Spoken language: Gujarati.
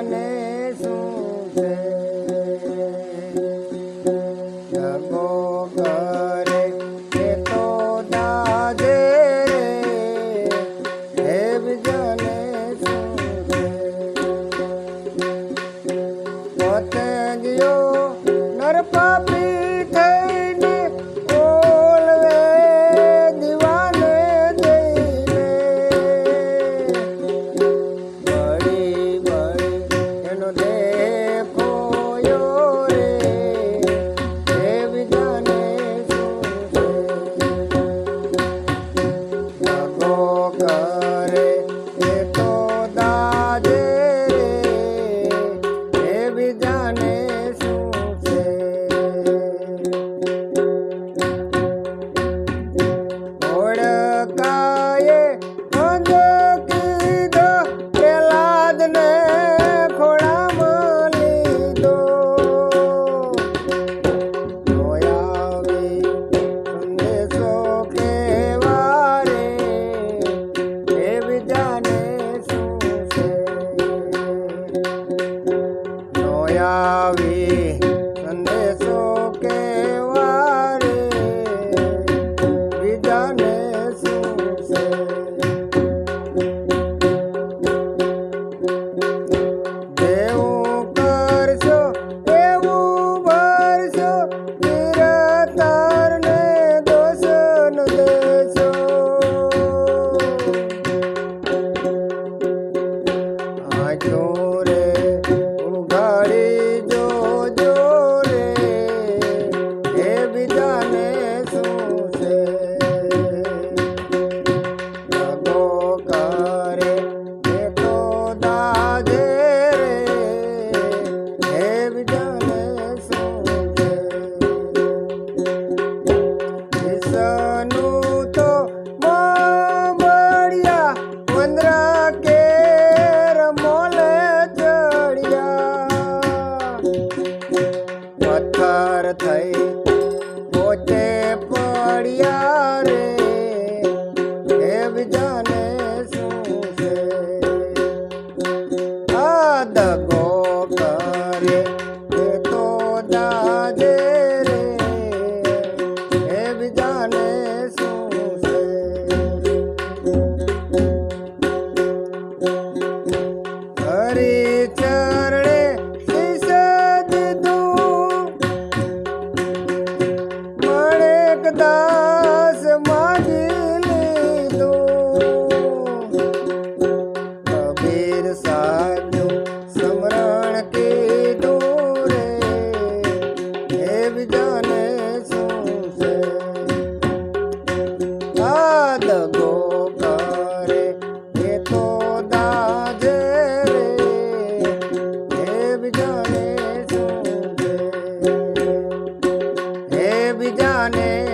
Nesu આવી સંદેશો કેવા રે બીજાને શું છે? જેવું કરશો એવું ભરશો નિરતારને દોષ ન પથ્થર થઈ. પોતે પડ્યા રે. એ બીજાને દગો કરે એ તો દાજે હે બીજાને શું હે બીજાને